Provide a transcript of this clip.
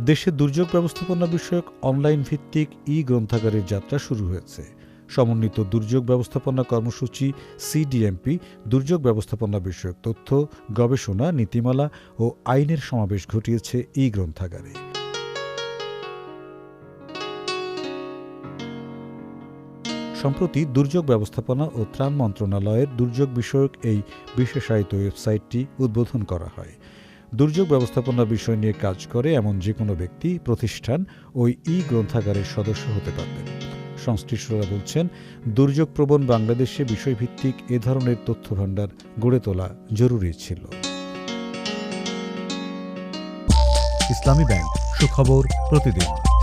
দেশে দুর্যোগ ব্যবস্থাপনা বিষয়ক অনলাইন ভিত্তিক ই গ্রন্থাগারের যাত্রা শুরু হয়েছে। সমন্বিত দুর্যোগ ব্যবস্থাপনা কর্মসূচি সিডিএমপি, দুর্যোগ ব্যবস্থাপনা বিষয়ক তথ্য, গবেষণা, নীতিমালা ও আইনের সমাবেশ ঘটিয়েছে ই গ্রন্থাগারে সম্প্রতি দুর্যোগ ব্যবস্থাপনা ও ত্রাণ মন্ত্রণালয়ের দুর্যোগ বিষয়ক এই বিশেষায়িত ওয়েবসাইটটি উদ্বোধন করা হয়। দুর্যোগ ব্যবস্থাপনা বিষয় নিয়ে কাজ করে এমন যে কোনো ব্যক্তি, প্রতিষ্ঠান ওই ই গ্রন্থাগারের সদস্য হতে পারবেন। সংশ্লিষ্টরা বলছেন, দুর্যোগপ্রবণ বাংলাদেশে বিষয়ভিত্তিক এ ধরনের তথ্য ভাণ্ডার গড়ে তোলা জরুরি ছিল। ইসলামী ব্যাংক, সুখবর প্রতিদিন।